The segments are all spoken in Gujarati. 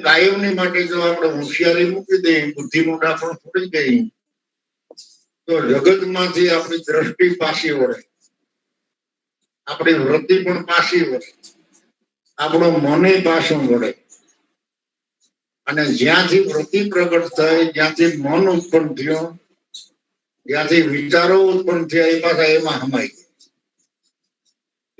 કાયમની માટે જો આપણે હોશિયારી મૂકી દઈએ બુદ્ધિનું પણ ફૂટી દઈએ તો જગતમાંથી આપણી દ્રષ્ટિ પાછી વળે. આપણી વૃત્તિ પણ પાછી વળે. આપણો મને પાછું વળે. અને જ્યાંથી વૃત્તિ પ્રગટ થાય, જ્યાંથી મન ઉત્પન્ન થયો, જ્યાંથી વિચારો ઉત્પન્ન થયા, એ પાછા એમાં હમાઈ ગયા.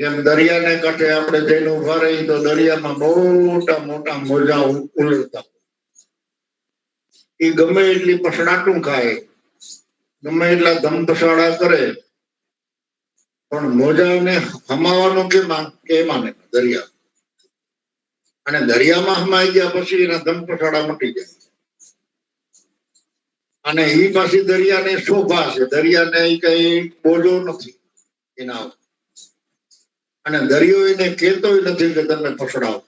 જેમ દરિયાને કાંઠે આપણે જઈને ઊભા રહી તો દરિયામાં મોટા મોટા મોજા ઉલળતા એ ગમે એટલી પસડાટું ખાય, ગમે એટલા ધમપસાડા કરે, પણ મોજાને હમાવાનું કે કે માને દરિયા? અને દરિયામાં હમાઈ ગયા પછી એના ધમપસાડા મટી જાય. અને એ પાછી દરિયાને શોભા છે. દરિયાને કઈ બોજો નથી. એના અને દરિયો એને કહેતો નથી કે તમે ફસડાવો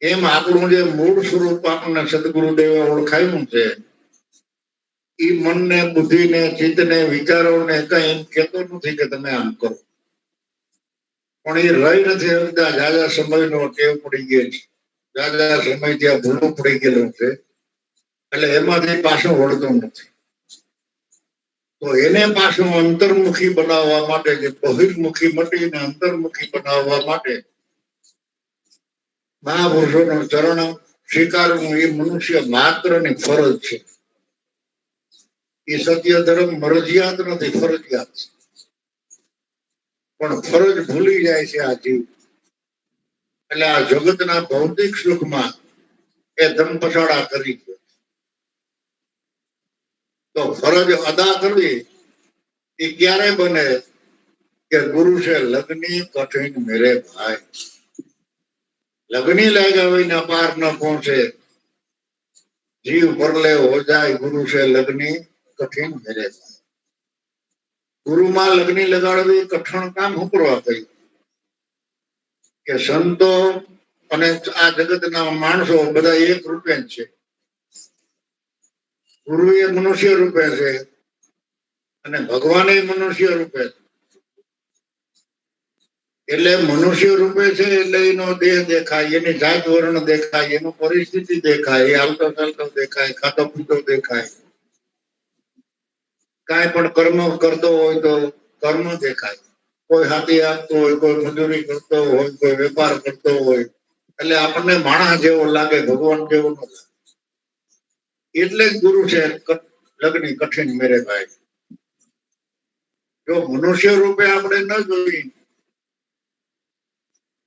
એમ આપણું જે મૂળ સ્વરૂપ આપણને સદગુરુદેવે ઓળખાયું છે એ મનને, બુદ્ધિને, ચિત્તને, વિચારોને કઈ એમ કહેતો નથી કે તમે આમ કરો. પણ એ રહી નથી શકતા જાજા સમયનો ટેવ પડી ગયો છે. જાજા સમય ત્યાં ભૂલું પડી ગયેલું છે. એટલે એમાંથી પાછું વળતું નથી. તો એને પાછું અંતર્મુખી બનાવવા માટે જે બહિર્મુખી મટીને અંતર્મુખી બનાવવા માટે મહાપુરુષોનો ચરણ સ્વીકારવું એ મનુષ્ય માત્રની ફરજ છે. એ સત્ય ધર્મ મરજિયાત નથી ફરજિયાત પણ ફરજ ભૂલી જાય છે આ જીવ. એટલે આ જગતના ભૌતિક સુખમાં એ ધમપછાડા કરી છે તો ફરજ અદા કરવી. એ ક્યારે બને? કે ગુરુ છે લગ્ની કઠિન મેરે ભાઈ. લગ્ની હોય પાર ન પહોંચે જીવ પરલે હો જાય ગુરુ છે લગ્ની કઠિન મેરે ભાઈ. ગુરુમાં લગ્ની લગાડવી કઠણ કામ ઉપરવા કહ્યું કે સંતો અને આ જગતના માણસો બધા એક રૂપે છે. ગુરુ એ મનુષ્ય રૂપે છે અને ભગવાન એ મનુષ્ય રૂપે છે. એટલે મનુષ્ય રૂપે છે એટલે એનો દેહ દેખાય, એની જાત વર્ણ દેખાય, એનું પરિસ્થિતિ દેખાય, એ હાલતો ચાલતો દેખાય, ખાતો પીતો દેખાય. કાંઈ પણ કર્મ કરતો હોય તો કર્મ દેખાય. કોઈ હાથી આપતો હોય, કોઈ મજૂરી કરતો હોય, કોઈ વેપાર કરતો હોય, એટલે આપણને માણસ જેવો લાગે, ભગવાન જેવો ન લાગે. એટલે જ ગુરુ છે લગ્ન કઠિન મેરે ભાઈ. જો મનુષ્ય રૂપે આપણે ન જોઈ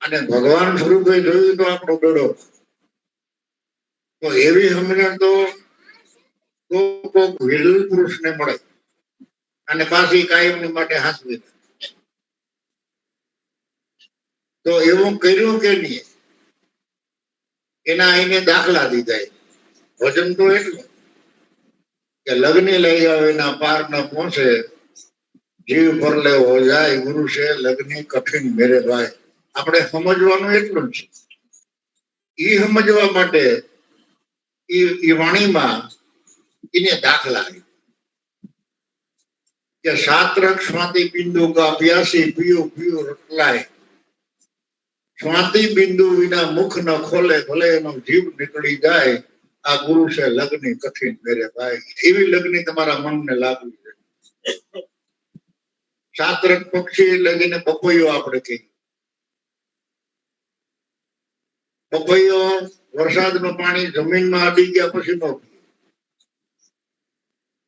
અને ભગવાન સ્વરૂપે જોયું તો આપણો બેડો તો એવી સમજણ તો કોક વિરલ પુરુષને મળે, અને પાછી કાયમની માટે હાંસવી. તો એવું કર્યું કે નહીં? એના આઈને દાખલા દીધા. વજન તો એટલું કે લગ્ન લઈ આવે ના પાર ના પહોંચે જીવ પર લેવો જાય, ગુરુ છે, લગ્ન કઠિન મેરે ભાઈ. આપણે સમજવાનું એટલું છે. એ સમજવા માટે એ વાણીમાં એને દાખલા કે સાત્રક સ્વાતિ બિંદુ કા પ્યાસી પીયું પીયું રટલાય. સ્વાતિ બિંદુ વિના મુખ ન ખોલે, ભલે એનો જીવ નીકળી જાય આ ગુરુ છે લગ્ન કઠિન મેરે ભાઈ. એવી લગ્ન તમારા મનને લાગવી છે સાત્રક પક્ષી લગીને પપૈયો આપણે કહીએ. પપૈયો વરસાદનું પાણી જમીનમાં અડી ગયા પછી નો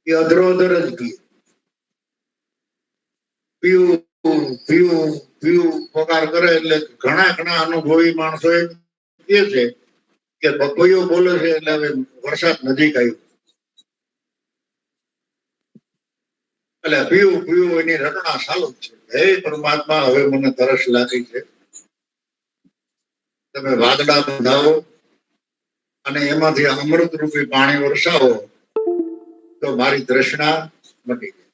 એ અધરો અધર જ પીએ. પીવું પીવું પીવું, પગાર કરે એટલે ઘણા ઘણા અનુભવી માણસો એ છે કે બપૈયો બોલે છે એટલે હવે વરસાદ નજીક આવ્યો. એટલે પીવું પીવું એની રટણા ચાલુ છે. હે પરમાત્મા, હવે મને તરસ લાગી છે. તમે વાદળા બંધાવો અને એમાંથી અમૃત રૂપી પાણી વરસાવો તો મારી તૃષ્ણા મટી જાય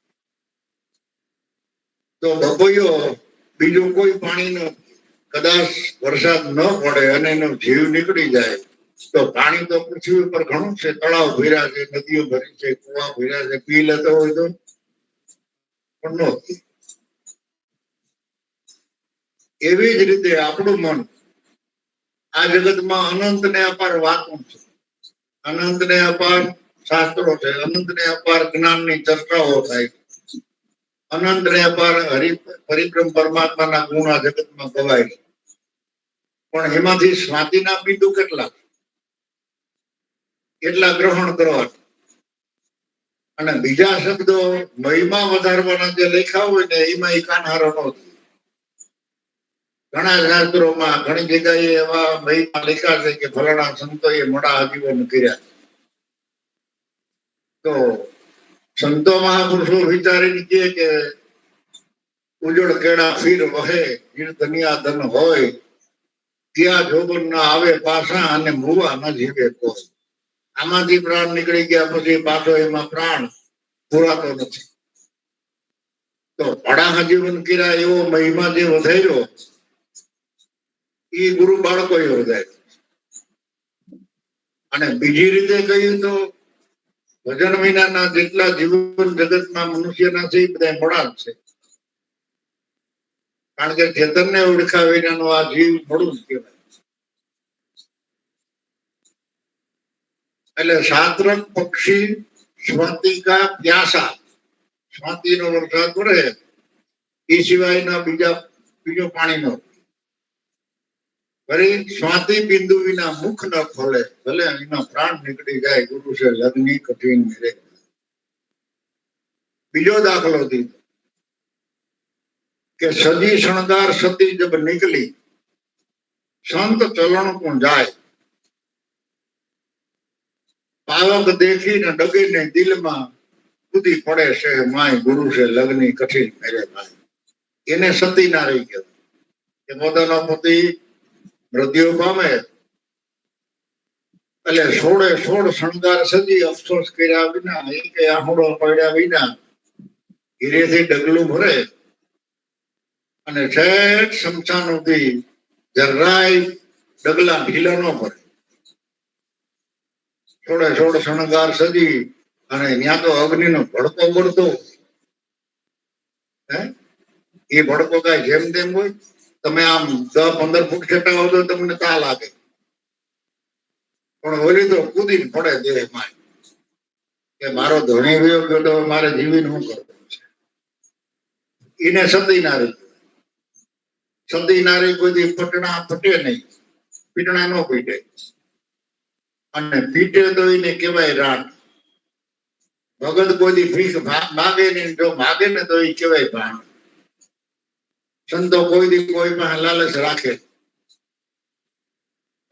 તો બપૈયો બીજું કોઈ પાણી ન કદાચ વરસાદ ન પડે અને એનો જીવ નીકળી જાય તો પાણી તો પૃથ્વી પર ઘણું છે. તળાવ ભર્યા છે, નદીઓ ભરી છે, કુવા ભર્યા છે પી લેતો હોય તો. પણ એવી જ રીતે આપણું મન આ જગતમાં અનંત ને અપાર વાતો છે. અનંત ને અપાર શાસ્ત્રો છે. અનંત ને અપાર જ્ઞાનની ચર્ચાઓ થાય છે. અનંત ને અપાર હરિ પરિક્રમ પરમાત્માના ગુણ આ જગતમાં ગવાય છે. પણ એમાંથી સ્વાતિના બિંદુ કેટલા? એટલા ગ્રહણ કરવા અને બીજા શબ્દો, મહિમા વધારવાના જે લખ્યા હોય ને, એમાં એ કાનહારો ન. ઘણા શાસ્ત્રોમાં ઘણી જગ્યાએ એવા મહિમા લખ્યા છે કે ફલાણા સંતોએ મોડા આજીવન કર્યા તો સંતો મહાપુરુષો વિચારીને કહે કે ઉજળ કેળા ફીર વહે ગીર ધન હોય, ત્યાં જોબન ના આવે પાછા અને મુવા ન જીવે કોઈ. આમાંથી પ્રાણ નીકળી ગયા પછી પાછો એમાં પ્રાણ પુરાતો નથી. તો ભણા જીવન કર્યા એવો મહિમા જે વધાર્યો એ ગુરુ બાળકોએ વધાર્યો. અને બીજી રીતે કહ્યું તો ભજન વિનાના જેટલા જીવન જગતમાં મનુષ્યના છે, એ બધા મોડા છે. કારણ કે ચેતનને ઓળખા વિનાનો આ જીવ મોડું કહેવાય. એટલે સાત્રક પક્ષી સ્વાતિકા પ્યાસા. સ્વાતિનો વરસાદ પડે, એ સિવાયના બીજા બીજો પાણીનો વળી સ્વાતિ બિંદુ વિના મુખ ન ખોલે, ભલે એના પ્રાણ નીકળી જાય, ગુરુ છે, લગ્ન કઠિન મેરે બીજો દાખલો દીધો કે સજી શણગાર સતી જબ નીકળી, સંત ચલણ પણ જાય. પાવક દેખીને ડગીને દિલમાં કૂદી પડે છે માય ગુરુ છે, લગ્ની કઠિન મેરે ભાઈ એને સતી ના રહી ગયો કે પોતાનો પતિ મૃત્યુ પામે. એટલે સોળે સોળ શણગાર સજી અફસોસ કર્યા વિના એ કે આહુડો પડ્યા વિના ધીરેથી ડગલું ભરે. અને છેક શમશાન સુધી જરાય ડગલા ઢીલા ન ભરે થોડે થોડ શણગાર સજી અને ત્યાં તો અગ્નિનો ભડકો બળતો એ ભડકો કઈ જેમ તેમ હોય. તમે આમ દસ પંદર ફૂટ છેટા હો તો તમને તા લાગે. પણ ઓલી તો કૂદી પડે દેહમાં કે મારો ધણી વયો ગયો તો મારે જીવીને શું કરવું છે? એને સતી નારી સતી નારી કોઈ પટણા ફટે નહીં. પીટણા નો પીટે. અને પીટે તો કહેવાય રાત ભગત કોઈ ભીખ માગે નહીં, જો માગે ને તો એ કહેવાય ભાણ સંતો કોઈ દી કોઈ પાસે લાલચ રાખે.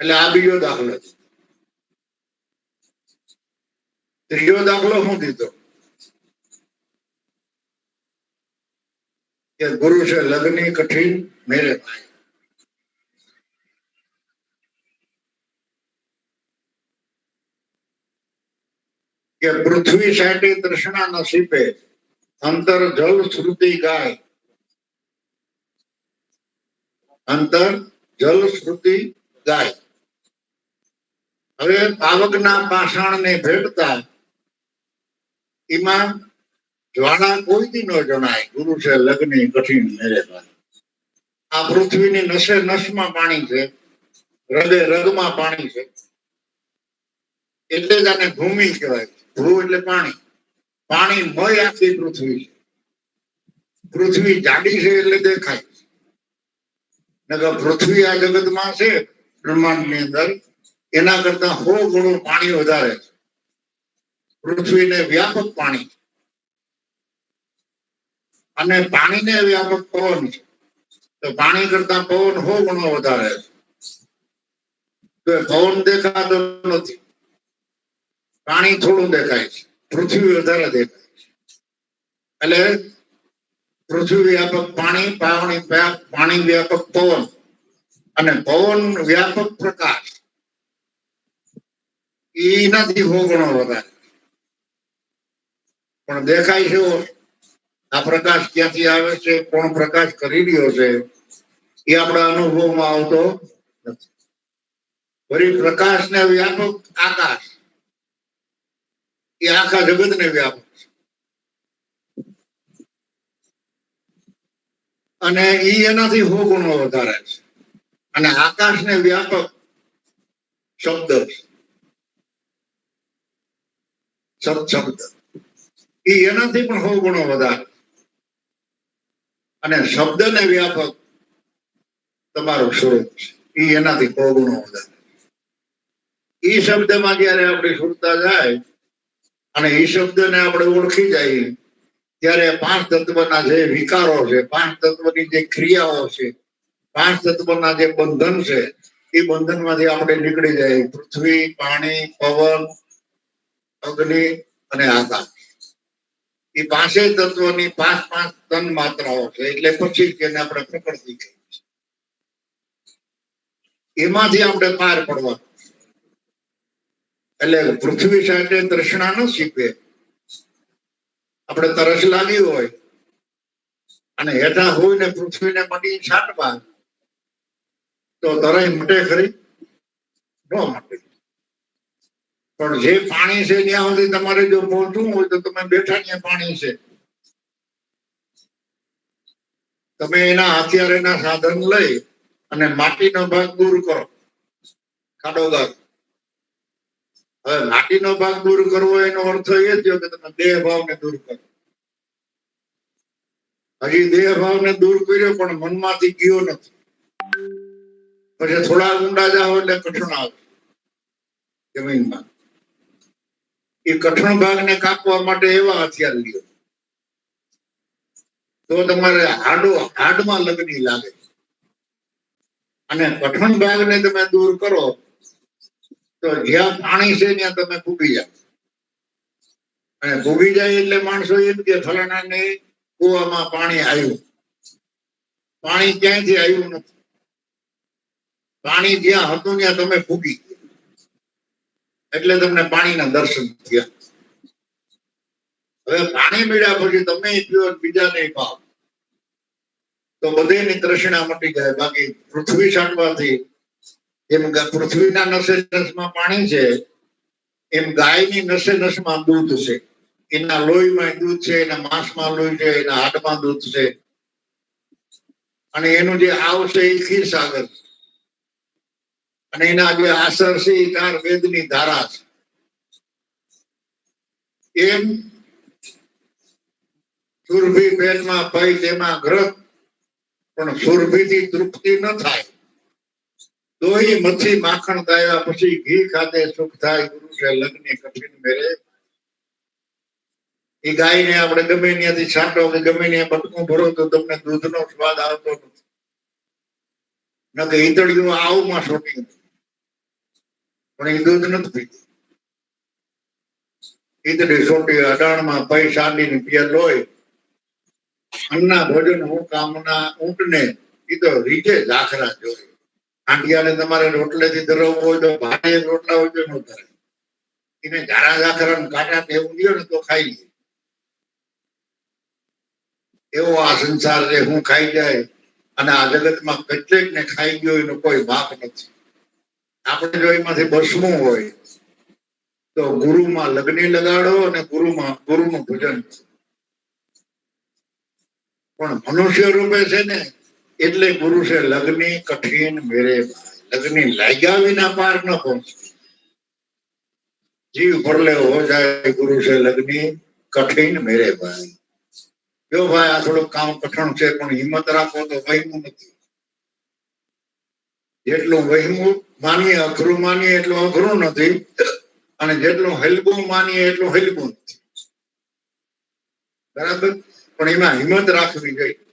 એટલે આ બીજો દાખલો ત્રીજો દાખલો શું દીધો? કે ગુરુ છે લગ્ન કઠિન, મેરે ભાઈ. કે પૃથ્વી સાટી તૃષ્ણા નસીબે અંતર જલ શ્રુતિ ગાય. અંતર જલ શ્રુતિ ગાય. હવે પાવકના પાષાણને ભેટતા એમાં જ્વાળા કોઈ દી ન જણાય. ગુરુ છે, લગ્ન કઠિન મેરે ભાઈ. આ પૃથ્વીની નસે નસમાં પાણી છે, હૃદય રગમાં પાણી છે. એટલે જ આને ભૂમિ કહેવાય ધ્રુવ એટલે પાણી. પાણી મય આખી પૃથ્વી પૃથ્વી જાડી છે એટલે દેખાય નકર પૃથ્વી આ જગતમાં છે, બ્રહ્માંડની અંદર, એના કરતા હો ગણું પાણી વધારે છે. પૃથ્વીને વ્યાપક પાણી. અને પાણીને વ્યાપક પવન છે. તો પાણી કરતા પવન હો ગણો વધારે છે. તો પવન દેખાતો નથી. પાણી થોડું દેખાય છે. પૃથ્વી વધારે દેખાય છે. એટલે પૃથ્વી વ્યાપક પાણી પાણી પાણી વ્યાપક પવન અને પવન વ્યાપક પ્રકાશ. એનાથી ગણો વધારે. પણ દેખાય છે. આ પ્રકાશ ક્યાંથી આવે છે, કોણ પ્રકાશ કરી રહ્યો છે, એ આપણા અનુભવમાં આવતો નથી. પ્રકાશ ને વ્યાપક આકાશ એ આખા જગત ને વ્યાપક છે. અને ઈ એનાથી સો ગુણો વધારે છે. અને આકાશ ને વ્યાપક શબ્દ સત્શબ્દ. એ એનાથી પણ હો ગુણો વધારે અને શબ્દને વ્યાપક તમારું સ્વરૂપ છે. એ એનાથી હો ગુણો વધારે એ શબ્દમાં જયારે આપણી સુરતા જાય અને એ શબ્દને આપણે ઓળખી જઈએ ત્યારે પાંચ તત્વના જે વિકારો છે પાંચ તત્વની જે ક્રિયાઓ છે પાંચ તત્વના જે બંધન છે, એ બંધનમાંથી આપણે નીકળી જાય પૃથ્વી, પાણી, પવન, અગ્નિ અને આકાશ એ પાંચે તત્વની પાંચ પાંચ તન માત્રાઓ છે, એટલે પછી જેને આપણે પ્રકૃતિ કહીએ છીએ. એમાંથી આપણે પાર પડવાનું એટલે પૃથ્વી સાથે તૃષ્ણા ન શીખવે. આપણે તરસ લાગી હોય અને હેઠા હોય ને પૃથ્વીને મળી છાંટવા, તો તરાઈ મટે ખરી? ન મટે. પણ જે પાણી છે ત્યાં સુધી તમારે જો પહોંચવું હોય તો તમે બેઠા ત્યાં પાણી છે. તમે એના હથિયાર એના સાધન લઈ અને માટીનો ભાગ દૂર કરો. ખાડો ભાગ હવે માટીનો ભાગ દૂર કરવો એનો અર્થ એ થયો કે તમે દેહ ભાવને દૂર કરો. હજી દેહ ભાવને દૂર કર્યો પણ મનમાંથી ગયો નથી. પછી થોડા ઊંડા જાઓ એટલે કઠણ આવે. જમીનમાં એ કઠણ ભાગને કાપવા માટે એવા હથિયાર લ્યો. તો તમારે હાડો, હાડમાં લગની લાગે. અને કઠણ ભાગને તમે દૂર કરો તો જ્યાં પાણી છે ત્યાં તમે ફૂગી જાઓ. અને ફૂગી જાય એટલે માણસો એમ કે ફલાણાને કુવામાં પાણી આવ્યું. પાણી ક્યાંયથી આવ્યું નથી? પાણી જ્યાં હતું ત્યાં તમે ફૂગી એટલે તમને પાણીના દર્શન થયા. હવે પાણી મળ્યા પછી તમે પીઓ બીજાને પાવ તો બધેની તૃષ્ણા મટી જાય. બાકી પૃથ્વી છાંટવાથી ગ- પૃથ્વીના નસે નસમાં પાણી છે, એમ ગાયની નસે નસમાં દૂધ છે. એના લોહીમાં દૂધ છે, એના માંસમાં લોહી છે, એના હાડમાં દૂધ છે. અને એનું જે આવ એ ખીરસાગર છે. અને એના જે આસર છે એ ચાર વેદની ધારા છે. એમ સુરભી પેટમાં ભય તેમાં ગ્રહ પણ સુરભીથી તૃપ્તિ ન થાય. દોહી મથી માખણ ગાયા પછી ઘી ખાતે સુખ થાય, ગુરુ છે, લગ્ન કઠિન મેરે એ ગાયને આપણે ગમે ત્યાંથી છાંટો કે ગમે ત્યાં બટકું ભરો તો તમને દૂધનો સ્વાદ આવતો નથી. ન કે ઈતળિયું આવમાં શોટિંગ પણ એ દૂધ નથી પીતું. ઈતળી સોટી અડાણમાં પૈ સાંડીને પીએ લોય અન્ના ભોજન હું કામના ઊંટને એ તો રીજે દાખલા જોઈ આંટિયાને તમારે રોટલેથી ધરવવું હોય તો ભારે રોટલા હોય તો ન ધરે એને ઝાખરા ને કાંટા એવું દો ને તો ખાઈ લે. એવો આ સંસાર છે, હું ખાઈ જાય અને આ જગતમાં કેટલેક ને ખાઈ ગયો એનો કોઈ બાપ નથી. આપણે જો એમાંથી બસવું હોય તો ગુરુમાં લગ્ન લગાડો અને ગુરુમાં, ગુરુનું ભજન. પણ મનુષ્ય રૂપે છે ને એટલે ગુરુ લગ્ન કઠિન મેરે. લગ્ની લાગ્યા વિના પાર ન પહોંચે જીવ પરલે હો જાય પુરુષે લગ્ની કઠિન મેરે ભાઈ. જો ભાઈ આ થોડું કામ કઠણ છે, પણ હિંમત રાખો તો વહીમું નથી. જેટલું વહીમું માનીએ, અઘરું માનીએ, એટલું અઘરું નથી. અને જેટલું હલકું માનીએ, એટલું હલકું નથી. બરાબર? પણ એમાં હિંમત રાખવી જોઈએ.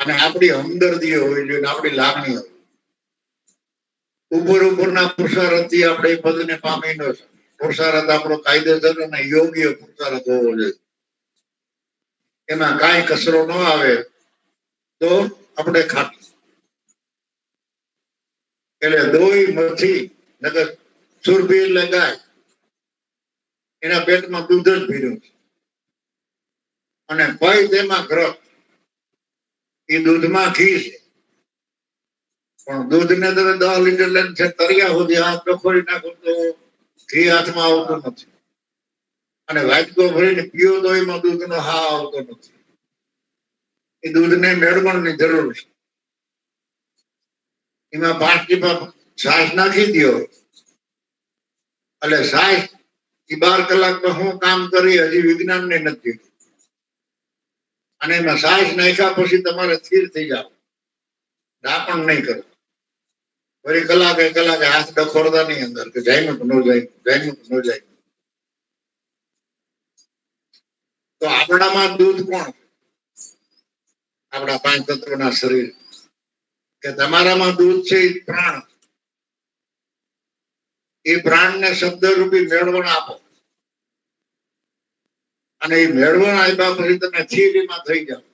અને આપણી હમદર્દી હોવી જોઈએ આપણી લાગણી હોવી ઉપર ઉપરના પુરુષાર્થથી આપણે પદને પામી ન. પુરુષાર્થ આપણો કાયદેસર અને યોગ્ય પુરુષાર્થ હોવો જોઈએ. એમાં કાંઈ કચરો ન આવે તો આપણે ખાટી. એટલે દોઈ મથી નગર સુરભી એટલે ગાય, એના પેટમાં દૂધ જ ભીર્યું છે. અને ભય તેમાં ગ્રહ એ દૂધમાં ઘી છે. પણ દૂધને તમે દસ લીટર લઈને છે તરિયા સુધી હાથ ડખોરી નાખો તો ઘી હાથમાં આવતું નથી. અને વાટકો ભરીને પીઓ તો એમાં દૂધનો હા આવતો નથી. એ દૂધને મેળવણની જરૂર છે. એમાં પાંચ ટીપા છાશ નાખી દો એટલે સાસ એ બાર કલાકમાં હું કામ કરી હજી વિજ્ઞાન ને નથી. અને સાહસ નાખ્યા પછી તમારે સ્થિર થઈ જાવ પણ નહીં કરો. વળી કલાકે કલાકે હાથ ડખોડતા નહીં અંદર કે જાય કે ન જાય જાય ન જાય. તો આપણામાં દૂધ કોણ આપણા પાંચ તત્વના શરીર. કે તમારામાં દૂધ છે એ પ્રાણ. એ પ્રાણને શબ્દ રૂપી મેળવણ આપો. અને એ મેળવણ આપ્યા પછી તમે થિયરીમાં થઈ જાઓ.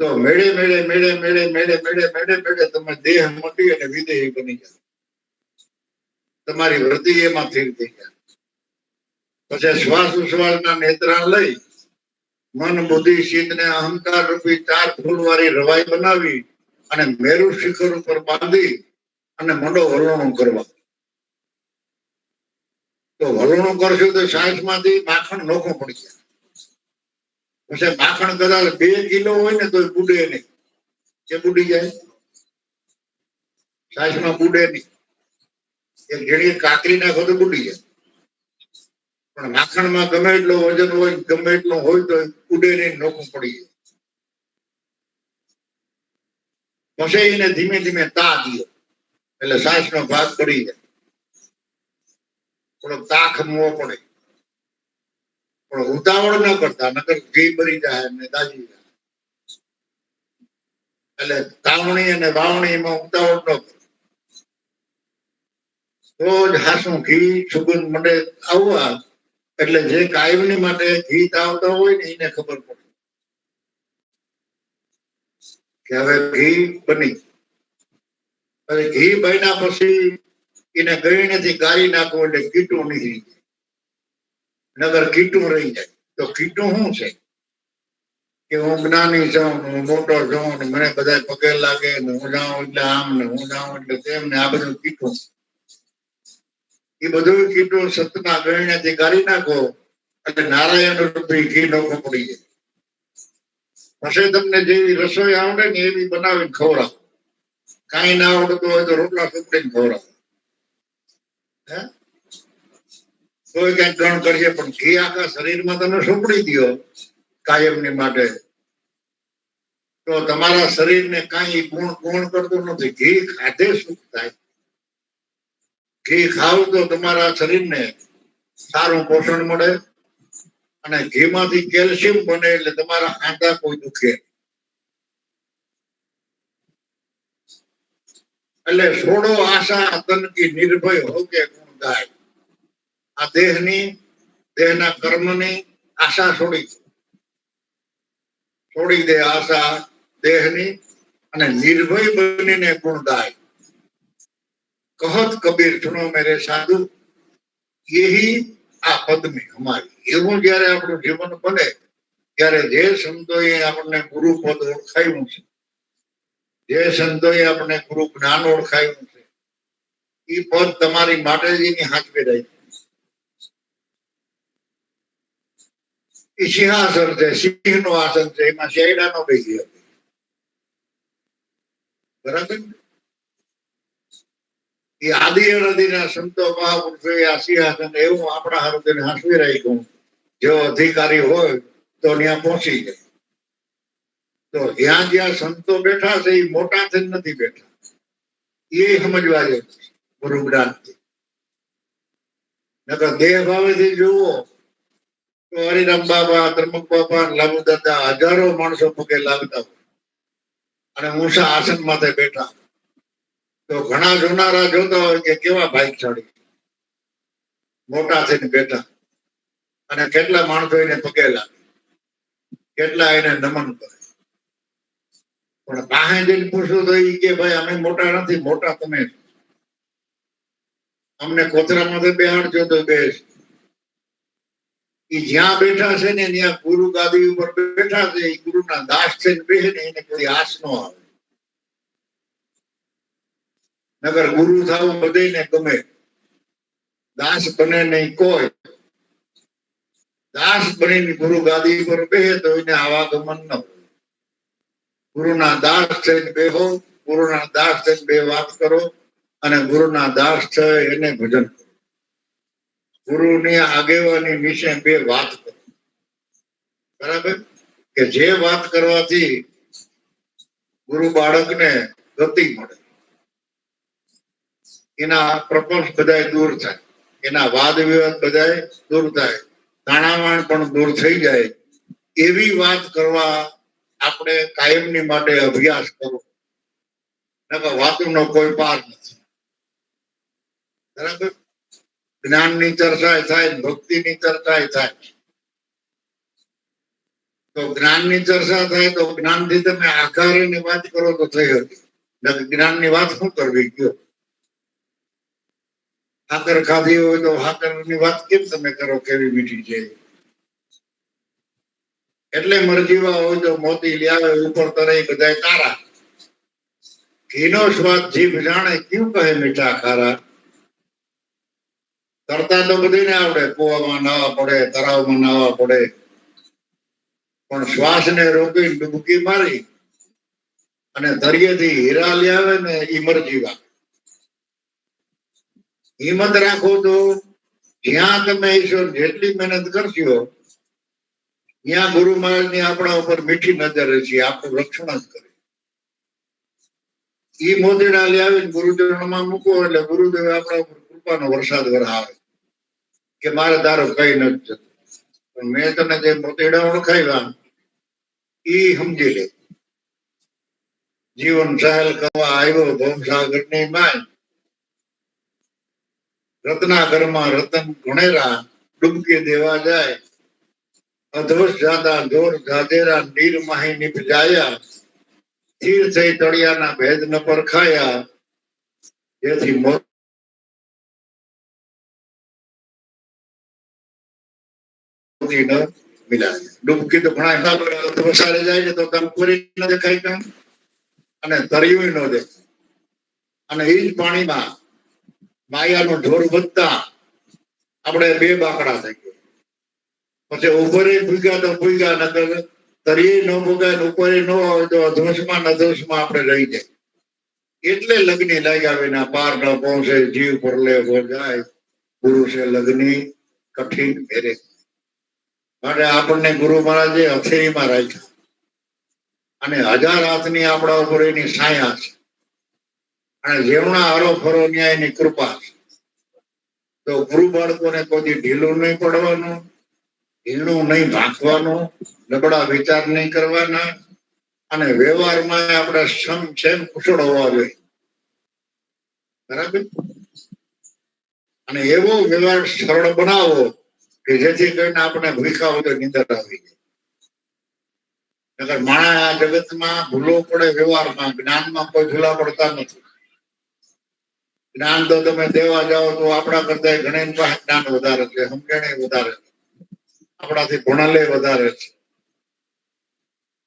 તો મેળે મેળે મેળે મેળે મેળે મેળે મેળે મેળે તમે દેહ મટી અને વિદેહી બની જાઓ. તમારી વૃત્તિ એમાં થઈ જાય. પછી શ્વાસ ઉશ્વાસના નેત્રા લઈ મન, બુદ્ધિ, શીત ને અહંકાર રૂપી ચાર ફૂલ વાળી રવાઈ બનાવી અને મેરુ શિખર ઉપર બાંધી અને મંડો વલણો કરવા. તો વલણો કરશો તો સાઠમાંથી માખણ નોખો પડી જાય પછી માખણ કદાચ બે કિલો હોય ને તો બુડે નહીં. કે બુડી જાય. સાઠમાં બુડે નહીં. એક ઘેડી કાકરી નાખો તો બુડી જાય. પણ માખણમાં ગમે એટલો વજન હોય, ગમે એટલો હોય તો ઉડે નહીં, નોખું પડી જાય. પછી એને ધીમે ધીમે તા દો એટલે સાસ નો ભાગ પડી જાય. થોડોક તા ખમવો પડે. પણ ઉતાવળ ન કરતા, નકર ઘી ભરી જાય ને દાજી જાય. એટલે તાવણી અને વાવણી ઉતાવળ ન કરો. રોજ હાસું ઘી, સુગંધ મંડે આવવા, એટલે જે કાયમની માટે ઘી તાવતા હોય ને એને ખબર પડે. કે હવે ઘી બની. ઘી બન્યા પછી એને ગળીનેથી ગાળી નાખવું એટલે કીટું નીકળી જાય. નગર કીટું રહી જાય. તો કીટું શું છે? કે હું જ્ઞાની છું હું મોટો છું ને મને બધા પગે લાગે ને હું જાઉં એટલે આમ ને હું જાઉં એટલે તેમ ને આ બધું કીટું. એ બધું કીટું સતના ગણીનેથી ગાળી નાખો એટલે નારાયણ રૂપી ઘી નોખો પડી જાય પછી તમને જેવી રસોઈ આવડે ને એવી બનાવીને ખવડાવો. કાંઈ ના આવડતું હોય તો રોટલા સુકડીને ખવડાવો. કોઈ કઈ ગ્રહણ કરીએ, પણ ઘી આખા શરીરમાં તમે સોંપડી દો કાયમની માટે. તો તમારા શરીરને કઈ ગુણ ગુણ કરતું નથી. ઘી ખાધે સુખ થાય. ઘી ખાવ તો તમારા શરીરને સારું પોષણ મળે અને ઘીમાંથી કેલ્શિયમ બને એટલે તમારા આંટા કોઈ દુખે. એટલે છોડો આશા તન કી નિર્ભય હો કે ગાય આ દેહની, દેહના કર્મની આશા છોડી છોડી દે આશા દેહની અને નિર્ભય બનીને ગુણ ગાય કહત કબીર સુનો મેરે સાધુ એહી આ પદ અમારી. એવું જયારે આપણું જીવન બને, ત્યારે જે સંતોએ આપણને ગુરુ પદ ઓળખાયું છે, જે સંતોએ આપણને ગુરુ જ્ઞાન ઓળખાયું છે એ પદ તમારી એની હાથવે રહી એ સિંહાસન છે સિંહનું આસન છે, એમાં શેરડા નો બેસી હતી. બરાબર એ આદિ અનદિના સંતો મહાપુરુષો આ સિંહાસન એવું આપણા હારું હાંસવી ગયું જો અધિકારી હોય તો ત્યાં પહોંચી જાય. તો જ્યાં જ્યાં સંતો બેઠા છે એ મોટા થઈને નથી બેઠા. એ સમજવા જેવું ગુરુ જ્ઞાનથી નકર દેહ ભાવેથી જુઓ, તો હરિરામ બાબા, ધર્મક બાબા લાભુ દાદા હજારો માણસો પગે લાગતા અને ઊંચા આસન માથે બેઠા તો ઘણા જોનારા જોતા હોય કે કેવા ભાઈશાળી મોટા થઈને બેઠા. અને કેટલા માણસો એને પગે લાગે. કેટલા એને નમન કરે. પણ પાસે જઈને પૂછું તો એ કે ભાઈ અમે મોટા નથી, મોટા તમે છો. અમને કોથરામાંથી બેહાડજો તો બેસ. જ્યાં બેઠા છે ને ત્યાં ગુરુ ગાદી ઉપર બેઠા છે એ ગુરુના દાસ થઈને બેસે ને એને કોઈ આસ ન આવે. નગર ગુરુ થવું બધાને ગમે. દાસ બને નહીં કોઈ. દાસ બનીને ગુરુ ગાદી પર બેસે તો એને આવાગમન ન ગુરુના દાસ થઈને બેહો, ગુરુના દાસ થઈને બે વાત કરો અને ગુરુના દાસ છે, એને ભજન કરો. ગુરુની આગેવાની વિશે બે વાત કરો. બરાબર? કે જે વાત કરવાથી ગુરુ બાળકને ગતિ મળે. એના પ્રપંચ બધાય દૂર થાય. એના વાદ વિવાદ બધાય દૂર થાય. તાણાવાણ પણ દૂર થઈ જાય. એવી વાત કરવા આપણે કાયમની માટે અભ્યાસ કરવો નકર વાતોનો કોઈ પાર નથી. બરાબર? જ્ઞાનની ચર્ચા થાય, ભક્તિની ચર્ચા થાય. તો જ્ઞાનની ચર્ચા થાય તો જ્ઞાનથી તમે આકારની વાત કરો તો થઈ હતી જ્ઞાનની વાત શું કરવી ગયો હાકર ખાધી હોય તો હાકરની વાત કેમ તમે કરો? કેવી મીઠી છે? એટલે મરજીવા હોય તો મોતી લ્યાવે ઉપર તરે બધા તારા ઘીનો સ્વાદ જીભ જાણે ક્યું કહે મીઠા ખારા? તરતા તો બધીને આવડે, કુવામાં નાવા પડે તળાવમાં નાવા પડે. પણ શ્વાસને રોકી ડૂબકી મારી અને દરિયેથી હીરા લ્યાવે ને ઈ મરજીવા હિંમત રાખો તો જ્યાં તમે ઈશ્વર જેટલી મહેનત કરશો, ત્યાં ગુરુ મહારાજની આપણા ઉપર મીઠી નજર છે આપણું રક્ષણ જ કરે. ઈ મોતીડા લાવીને ગુરુચરણમાં મૂકો એટલે ગુરુદેવ આપણા ઉપર કૃપાનો વરસાદ વરાવે કે મારે તારો કઈ નથી જતું. પણ મેં તને જે મોતીડા ઓળખાવ્યા એ સમજી લે. જીવન સહેલ કરવા આવ્યો ભવસાગરની માય. રત્નાકરમાં રતન ગણેરા ડૂબકી દેવા જાય. અધોષ જાદા જોર જાદેરા નીર માહી નિપજાયા સ્થિર થઈ તળિયાના ભેદ ન પરખાયા. જેથી મોતી ન મિલાય. ડૂબકી તો ઘણા હિસાબ વસારે જાય છે, તો કંકુરી ન દેખાય કામ. અને તરિયું ન દેખાય. અને એ જ પાણીમાં માયાનો ઢોર વધતા આપણે બે બાકડા થઈ ગયા પછી ઉપરે ભૂગ્યા તો ભૂગ્યા નગર તરીએ ન ભૂગાય ઉપરે ન હોય તો અધોષમાં નધોષમાં આપણે રહી જાય. એટલે લગ્ન લાગ્યા વિના પાર ન પહોંચે, જીવ પરલે લે જાય પુરુષે લગ્ન કઠિન ઘેરે માટે આપણને ગુરુ મહારાજે હથેળીમાં રાખ્યા. અને હજાર હાથની આપણા ઉપર એની છાયા છે. અને જેમના હરો ફરો ન્યાયની કૃપા છે. તો ગુરુ બાળકોને કોઈ ઢીલું નહીં પડવાનું, ઢીલું નહીં ભાંખવાનું, નબળા વિચાર નહીં કરવાના, અને વ્યવહારમાં આપણે સમ છેમ કુશળ હોવા જોઈએ. બરાબર? અને એવો વ્યવહાર સરળ બનાવો કે જેથી કરીને આપણે ભૂખા હોય તો આવી જાય. નગર માણા આ જગતમાં ભૂલો પડે, વ્યવહારમાં, જ્ઞાનમાં કોઈ ભૂલા પડતા નથી. જ્ઞાન તો તમે દેવા જાઓ તો આપણા કરતા ઘણી જ્ઞાન વધારે છે સમજણે વધારે છે. આપણાથી ભણાલે વધારે છે.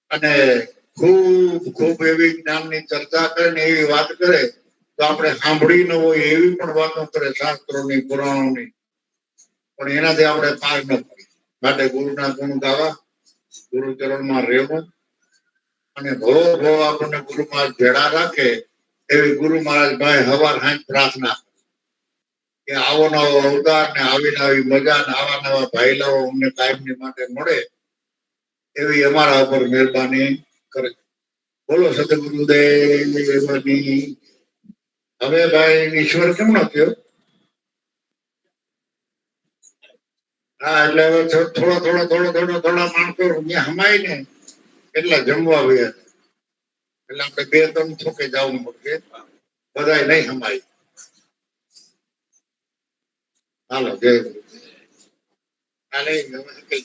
અને ખૂબ ખૂબ એવી જ્ઞાનની ચર્ચા કરે ને એવી વાત કરે, તો આપણે સાંભળી ન હોય એવી પણ વાતો કરે શાસ્ત્રોની, પુરાણોની. પણ એનાથી આપણે પાર ન પડી માટે ગુરુના ગુણ ગાવા, ગુરુ ચરણમાં રહેવું અને ભવો ભો આપણને ગુરુમાં ભેળા રાખે એવી ગુરુ મહારાજ ભાઈ હવાર હાંજ પ્રાર્થના કે આવો નવો અવતાર ને આવી નવી મજા ને આવા નવા ભાઈલાઓ અમને કાયમની માટે મળે એવી અમારા ઉપર મહેરબાની કરે. બોલો સદગુરુદેવની હવે ભાઈ ઈશ્વર કેમ કેમનો થયો? હા, એટલે હવે થોડો થોડો થોડો થોડો, થોડા માણસો અહીંયા હમાય ને એટલા જમવા ગયા એટલે આપણે બે ત્રણ થોકે જવું પડશે. બધાય નહીં હમાય. હાલો, જય. હાલે હવે કઈ